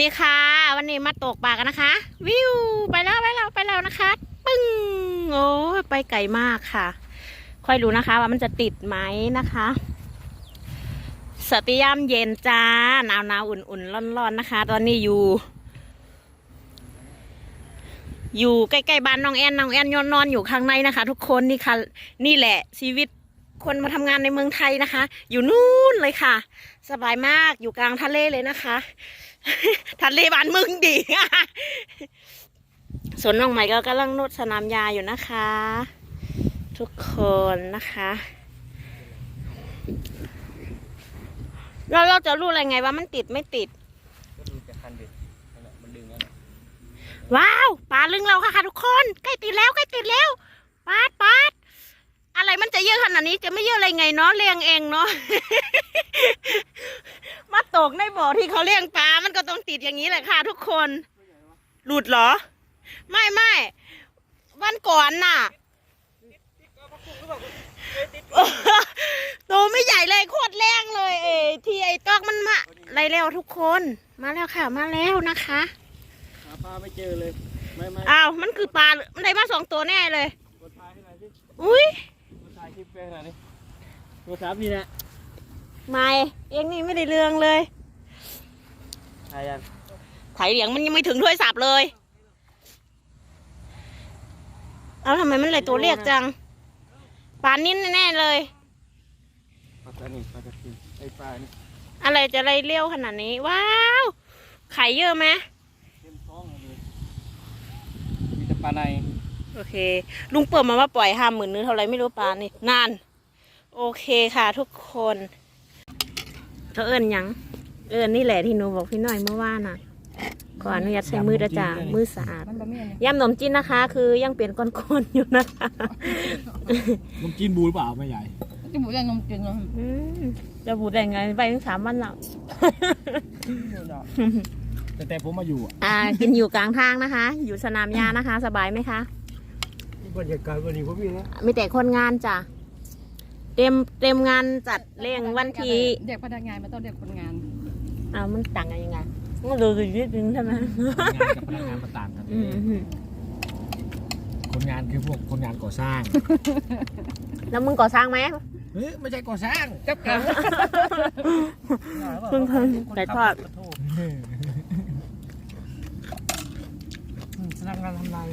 ดีค่ะ วันนี้มาตกปลากันนะคะ วิวไปแล้วไปแล้วไปแล้วนะคะ ปึ้งโอ้ไปไกลมากค่ะ ค่อยรู้นะคะ ว่ามันจะติดไหมนะคะสติยามเย็นจ้าหนาวหนาวๆอุ่นร้อนๆนนะคะ ตอนนี้อยู่ อยู่ใกล้ๆบ้านน้องแอนน้องแอนยอนนอนอยู่ข้างในนะคะ ทุกคนนี่ค่ะ นี่แหละชีวิต คนมาทำงานในเมืองไทยนะคะ อยู่นู่นเลยค่ะ สบายมากอยู่กลางทะเลเลยนะคะทะเลบ้านมึงดีสวนน้องใหม่ก็กำลังนวดสนามยาอยู่นะคะ ทุกคนนะคะเราเราจะรู้อะไรไงว่ามันติดไม่ติดก็ดูจากคันเด็ดนั่นแหละมันดึงนั่นแหละว้าวปลาลึงเราค่ะค่ะทุกคน ใกล้ติดแล้วใกล้ติดแล้วปาดปาด อะไรมันจะเยอะขนาดนี้จะไม่เยอะอะไรไงเนาะเลี้ยงเองเนาะ มาตกในบ่อที่เขาเลี้ยงปลา มันก็ต้องติดอย่างนี้แหละค่ะ ทุกคน หลุดเหรอ ไม่ไม่วันก่อนน่ะตัวไม่ใหญ่เลยโคตรแรงเลยเอที่ไอ้ตอกมันมาไรแล้วทุกคน มาแล้วค่ะ มาแล้วนะคะหาปลาไม่เจอเลยไม่ไม่อ้าวมันคือปลามันได้มาสองตัวแน่เลยกดถ่ายให้หน่อย สิอุ้ยกดถ่ายคลิปไปให้หน่อยดิโทรศัพท์นี่นะไม่เองนี่ไม่ได้เรื่องเลย ถ่ายยังไถเหลียงมันยังไม่ถึงถ้วยสับเลย เอาทำไมมันเลยตัวเรียกจังปลานิ่นแน่ๆเลย ปลาตะนี่ปลาตะกินไอ้ปลานี่อะไรจะไรเลี้ยวขนาดนี้ ว้าว ไข่เยอะไหมเต็มท้องเลยมีแต่ปลาใน โอเค ลุงเปิดมาว่าปล่อยห้าหมื่นนึงเท่าไรไม่รู้ปลานี่นาน โอเคค่ะทุกคนเขาเอิญยัง เอิญนี่แหละที่หนูบอกพี่หน่อยเมื่อวานน่ะ ขออนุญาตใช้มือนะจ๊ะมือสะอาดมันบะเมี่ยนยำขนมจีนนะคะ คือยังเปลี่ยนก้อนๆอยู่นะคะนมจีนบูหรือเปล่าไม่ใหญ่จมูกยังนมจืดเนาะอืมจะบูดได้ไงไปถึงสามวันแล้วแต่แต่ผมมาอยู่อะอ่ากินอยู่กลางทางนะคะ อยู่สนามยานะคะ สบายไหมคะ บรรยากาศวันนี้ผมมีนะมีแต่คนงานจ้ะเต็มเต็มงานจัดเรียงวันที่เด็กพนักงานมันต้องเด็กคนงานอ้าวมันต่างกันยังไงมันดูสินิดนึงใช่ไหมคนงานกับพนักงานมันต่างกันอืมคนงานคือพวกคนงานก่อสร้างแล้วมึงก่อสร้างไหมเฮ้ยไม่ใช่ก่อสร้างจับกันเพิ่งเพิ่งไก่ทอดพนักงานทำลาย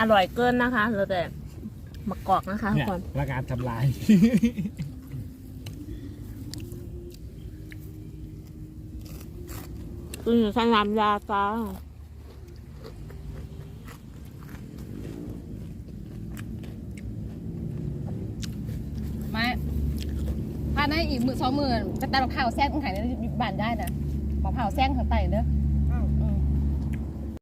อร่อยเกินนะคะเหลือแต่มะกอกนะคะทุเนี่กยคนพนักงานทำลาย กินอยู่สนามยาจ้าไม่ภายในอีกมือสองมือไปตัดมะพร้าวแซงตรงไหนในบ้านได้นะมะพร้าวแซงข้างใต้เด้อ